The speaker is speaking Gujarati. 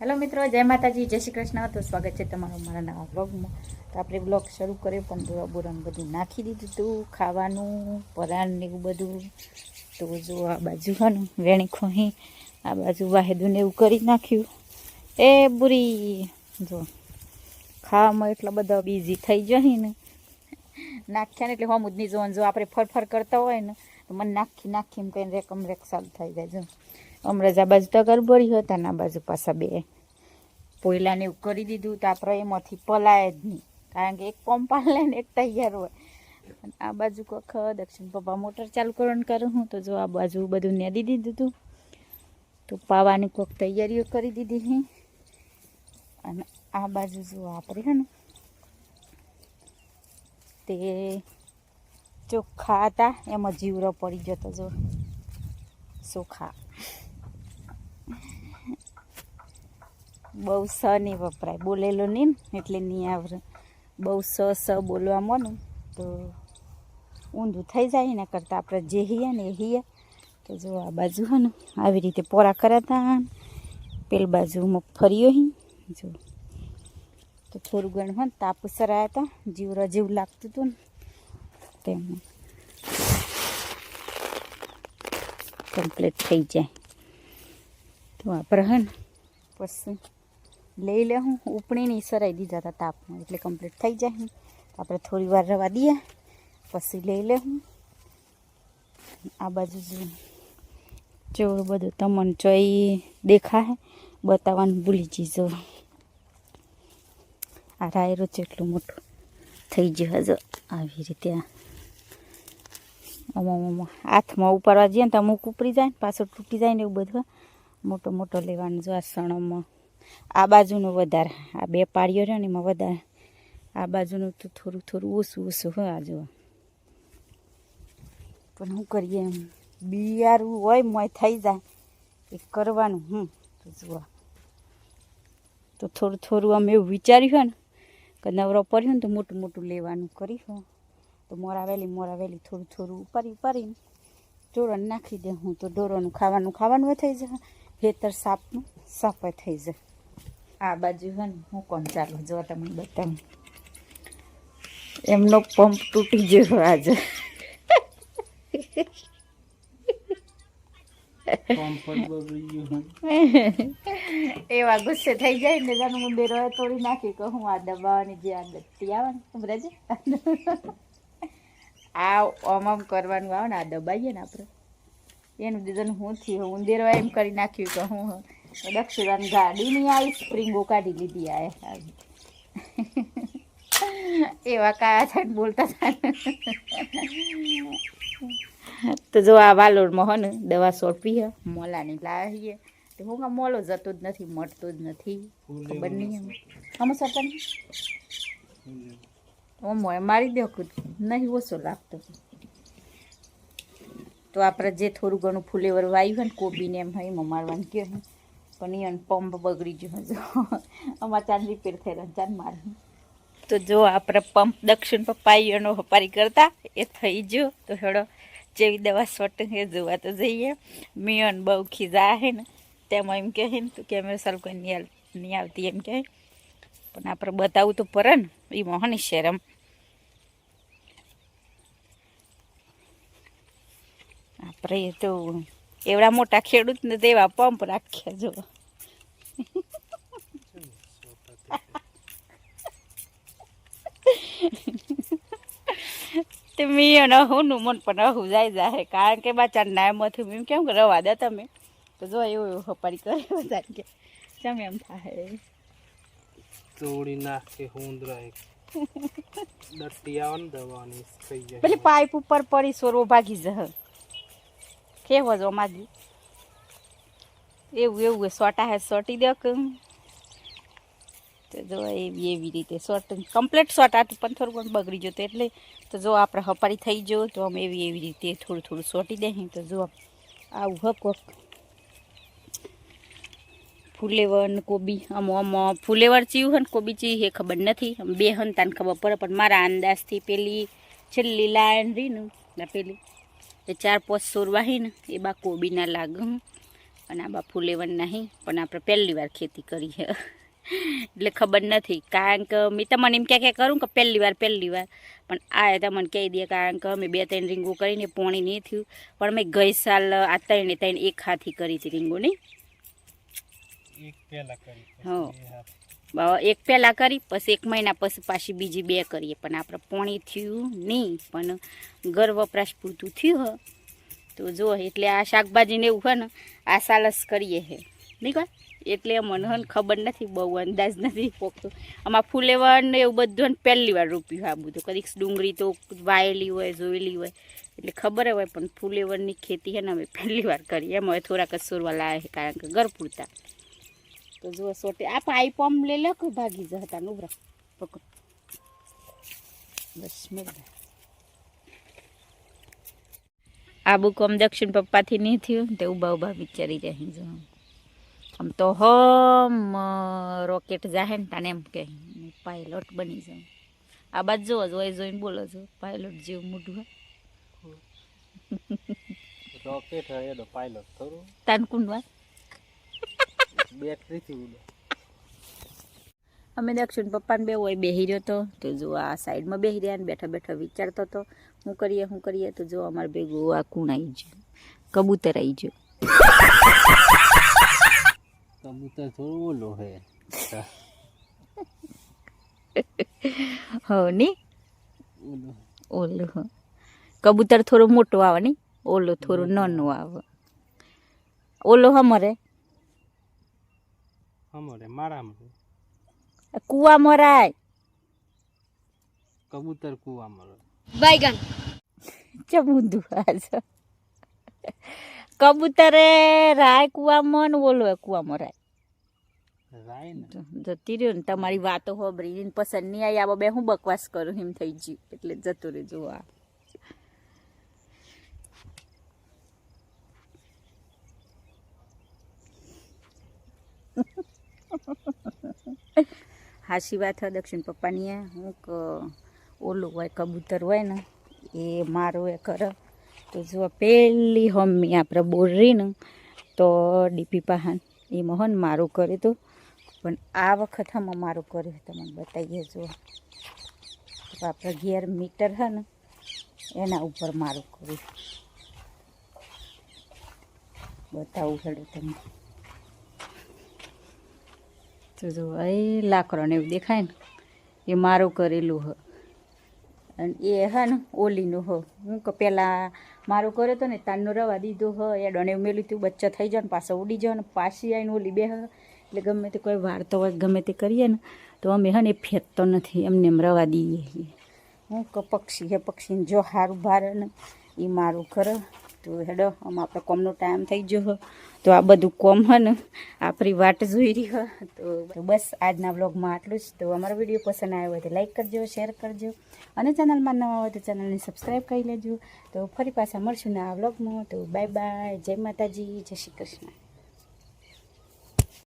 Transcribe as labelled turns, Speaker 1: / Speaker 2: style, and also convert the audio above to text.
Speaker 1: હેલો મિત્રો, જય માતાજી, જય શ્રી કૃષ્ણ. તો સ્વાગત છે તમારું મારા નવા બ્લોગમાં તો આપણે બ્લોગ શરૂ કર્યો, પણ દોરા બોરાને બધું નાખી દીધું હતું ખાવાનું, પરાણ એવું બધું. તો જો આ બાજુ હાનું વેણી ખોહી આ બાજુ વાહેદું એવું કરી નાખ્યું. એ બુરી, જો ખાવામાં એટલા બધા બિઝી થઈ જાય ને. નાખ્યા ને એટલે હમુદની જોવાનું જો આપણે ફરફર કરતા હોય ને, તો મને નાખી નાખી એમ કહીને રેકમ રેક ચાલુ થઈ જાય, જો. હમણાં જ આ બાજુ તો ગરબડી હતા ને બાજુ પાછા બે. પોયલાને એવું કરી દીધું તો આપણે એમાંથી પલાય જ નહીં. કારણ કે એક પંપ લઈને એક તૈયાર હોય. અને આ બાજુ કોખ દક્ષિણ પપ્પા મોટર ચાલુ કરવાનું કરું હું, તો જો આ બાજુ બધું નેદી દીધું. હતું તો પાવાની કોક તૈયારીઓ કરી દીધી હી. અને આ બાજુ જો આપણે હે ને, તે ચોખ્ખા હતા, એમાં જીવરો પડી જતો જો. ચોખા. બહુ સ નહીં વપરાય. બોલેલો નહીં એટલે નહીં આવડે બહુ સ સ બોલવા મોનું તો ઊંધું થઈ જાય એના કરતાં આપણે જે હિયા ને એ હિયા તો જો આ બાજુ હે ને, આવી રીતે પોરા કરાતા પેલી બાજુ મગફળીઓ હી. જો. તો થોડું ઘણું હોય ને, તાપ સરાયા હતા જેવું લાગતું હતું ને, તેમ. કમ્પ્લીટ થઈ જાય. તો આપણે હે ને, પછી લઈ લે હું. ઉપણીને સરાઈ દીધા હતા તાપમાં. એટલે કમ્પ્લીટ થઈ જાય આપણે થોડી વાર રવા દઈએ, પછી લઈ લે હું. આ બાજુ જો બધું તમને ચોઈ દેખાય બતાવવાનું ભૂલી જઈજો આ રાયરો એટલું મોટું. થઈ ગયું હજુ. આવી રીતે આમાં હાથમાં ઉપાડવા જઈએ ને તો અમુક ઉપરી જાય ને પાછું તૂટી જાય ને એવું બધું. મોટો મોટો લેવાનું જો આ સણમાં. આ બાજુનું વધારે. આ બે પાળીઓ રહ્યો ને એમાં વધારે. આ બાજુનું તો થોડું થોડું ઓછું ઓછું હોય આ જુઓ. પણ શું કરીએ એમ? બિયારું હોય મોય થઈ જાય. એ કરવાનું, હમ. જુઓ. તો થોડું થોડું અમે એવું વિચાર્યું હોય ને, કે નવરો પડ્યો ને તો મોટું મોટું લેવાનું કર્યું તો મોરાવેલી મોરાવેલી થોડું થોડું ઉપાડી, ઉપાડીને ચોરણ નાખી દે હું. તો ઢોરોનું ખાવાનું ખાવાનું થઈ જાય. ખેતર સાપનું સાફ થઈ જાય. આ બાજુ હે ને હું કોણ ચાલો? જો તમને બતાવું એમનો પંપ તૂટી ગયો આજે. એવા ગુસ્સે થઈ જાય ને જાનું હું બેરો તોડી નાખી કે હું આ દબાવવાની જે આ દત્તી આવે ને સમજે આ ઓમ ઓમ કરવાનું આવે ને આ દબાઈએ ને આપણે. એનું દીધું હું થયું. ઉંદેરો એમ કરી નાખ્યું કે હું દક્ષિણ ગાડીની આવી સ્પ્રિંગો કાઢી લીધી આ એવા કાયા છે બોલતા તો જો આ વાલોડમાં હો ને દવા સોંપી હે મોલાની લાવીએ. તો હું મોલો જતો જ નથી મળતો જ નથી. ખબર નહીં એમ. આમાં સરપંચ ઓ એ મારી દો ખુદ નહીં ઓછો લાગતો. તો આપણે જે થોડું ઘણું ફૂલેવર વાવ્યું હોય ને કોબીને એમ હોય એમાં મારવાનું કહે પણ એને પંપ બગડી ગયો જો. અમારે ચાંદ રિપેર રહ્યો ચાંદ મારે. તો જો આપણે પંપ દક્ષિણ પપ્પાઈઓનો વપારી કરતા, એ થઈ ગયો. તો હેડો, જેવી દવા સોટ એ જોવા તો જઈએ. મિયન બહુ ખીજા હે ને, તેમાં એમ કહે ને, તો કેમેરા સાલ કોઈ નહીં નહીં આવતી? એમ કહે. પણ આપણે બતાવવું તો પડે ને એ મોહની શેરમ આપણે તો એવડા મોટા ખેડૂત ને તેવા પંપ રાખ્યા જો. તે મેં હું નું મન પણ અહું જાય જાય કારણ કે બાચા નાયમાંથી મેં કેમ કે રવા દે તમે? તો જો એવું એવું હપારી કરે બધા કે ચમ એમ થાય
Speaker 2: તોડી નાખે હુંદરા દટ્ટી આવે ને દવાની થઈ જાય.
Speaker 1: પેલી પાઇપ ઉપર પડી સોરવો ભાગી જહ. કેવો જો માજી એવું એવું સોટા હે, સોટી દે કે તો જો એવી એવી રીતે સોટ કમ્પ્લીટ શોર્ટ આ પણ થોડું ઘણું બગડી જતું એટલે. તો જો આપણે હપારી થઈ ગયો તો અમે એવી એવી રીતે થોડું થોડું સોટી દઈએ તો જો આવું હકો ફુલેવર ને કોબી, આમ આમ ફૂલેવર ચીવું હોય ને કોબી ચી એ ખબર નથી. આમ બે હન તાને ખબર પડે, પણ મારા અંદાજથી પેલી છેલ્લી લાઈન રીનું પેલી એ ચાર પાંચ સોરવા હી ને એ બા કોબીના લાગ અને આ બા ફૂલેવન નહીં પણ આપણે પહેલી વાર ખેતી કરી છે એટલે ખબર નથી કારણ કે મેં તમને એમ ક્યાં ક્યાં કરું કે પહેલી વાર પહેલી વાર. પણ આ તમને કહી દે કારણ કે અમે બે ત્રણ રીંગો કરીને પોણી નહીં થયું. પણ મેં ગઈ સાલ આ ત્રણે ત્રણ એક હાથી કરી હતી
Speaker 2: રીંગોની
Speaker 1: હા. એક પહેલાં કરી, પછી એક મહિના પછી પાછી બીજી બે કરીએ. પણ આપણે પોણી થયું નહીં, પણ ઘર વપરાશ પૂરતું થયું હ. તો જો, એટલે આ શાકભાજીને એવું હોય ને, આ સાલસ કરીએ હે. નહીં એટલે મને હન ખબર નથી, બહુ અંદાજ નથી પોકતો આમાં ફૂલેવર ને એવું બધું પહેલી વાર રોપ્યું આ બધું. કદીક ડુંગળી તો વાયેલી હોય, જોયેલી હોય. એટલે ખબર હોય પણ ફૂલેવરની ખેતી હે ને અમે પહેલી વાર કરીએ એમ હવે થોડાક જ સોરવા લાવે છે, કારણ કે ઘર પૂરતા. તો જુઓ સોટે આ પાઇપ આમ લે લો કે ભાગી હતા નુબરા પકડ. બસ મેળવે આ બુક આમ દક્ષિણ પપ્પાથી નહીં થયું તે ઊભા ઊભા વિચારી જાય જો. આમ તો હમ રોકેટ જાહે ને તાને એમ કે પાયલોટ બની જાઉં. આ બાજુ જોવો જોઈ જોઈને બોલો છો પાયલોટ જેવું મોઢું
Speaker 2: રોકેટ એનો પાયલોટ ખરું.
Speaker 1: તાન કુંડવા
Speaker 2: બેટરીથી ઉડે
Speaker 1: અમે દક્ષિણ પપ્પાને બે હોય બેહી રહ્યો તો. તો જો આ સાઈડમાં બેહી રહ્યા ને બેઠા બેઠા વિચારતો હતો હું કરીએ શું કરીએ તો જો અમારે ભેગું આ કુણ આવી ગયું. કબૂતર આવી ગયું.
Speaker 2: કબૂતર થોડું ઓલો હે.
Speaker 1: હો ની?
Speaker 2: ઓલો
Speaker 1: હ. કબૂતર થોડો મોટો આવે નહીં ઓલો થોડો નાનો આવે. ઓલો હમરે
Speaker 2: અમારે મારામાં
Speaker 1: કુવામાં રાય
Speaker 2: કબૂતર કુવામાં રહે
Speaker 3: બાયગન.
Speaker 1: ચમુંદુ આજ. કબૂતરે રાય કુવામાં ને ઓલો કુવા
Speaker 2: રાય રાય
Speaker 1: જતી રહ્યો ને તમારી વાતો હોબરી પસંદ નહીં આવી આવો બે હું બકવાસ કરું એમ થઈ ગયું. એટલે જતું રહેજો આ. હાસી વાત હોય દક્ષિણ પપ્પાની હું ક, ઓલું હોય, કબૂતર હોય ને, એ મારું એ કરે તો જો પહેલી હમ્મી આપણે બોરીને તો ડીપી પાહન એ મોહન મારું કર્યું હતું. પણ આ વખત હમ મારું કર્યું તમને બતાવીએ જો આપણે ઘેર મીટર હે ને, એના ઉપર મારું કર્યું બતાવું હેડું તમને. તો જો, એ લાકડોને એવું દેખાય ને, એ મારું કરેલું હ. અને એ હે ને, ઓલીનું હ. હું કે પહેલાં મારું કર્યો હતો ને, તાનનો રવા દીધો હ એ ડોને મેલું તું, બચ્ચા થઈ જાય ને, પાછા ઉડી જાય ને, પાછી આવીને ઓલી બે હ. એટલે ગમે તે કોઈ વાર્તો હોય, ગમે તે કરીએ ને, તો અમે હે ને ફેંકતો નથી, એમને એમ રવા દઈએ હું કે પક્ષી હે, પક્ષીને જો સારું ભારે ને એ મારું કરે તો હેડો, આમ આપણે કોમનો ટાઈમ થઈ ગયો. તો આ બધું કોમ હે ને, આપણી વાટ જોઈ રહી હ. તો બસ આજના બ્લોગમાં આટલું જ. તો અમારો વીડિયો પસંદ આવ્યો હોય તો લાઈક કરજો શેર કરજો. અને ચેનલમાં નવા હોય તો ચેનલને સબસ્ક્રાઈબ કરી લેજો. તો ફરી પાછા મળશું ને આ બ્લોગમાં તો બાય બાય જય માતાજી, જય શ્રી કૃષ્ણ.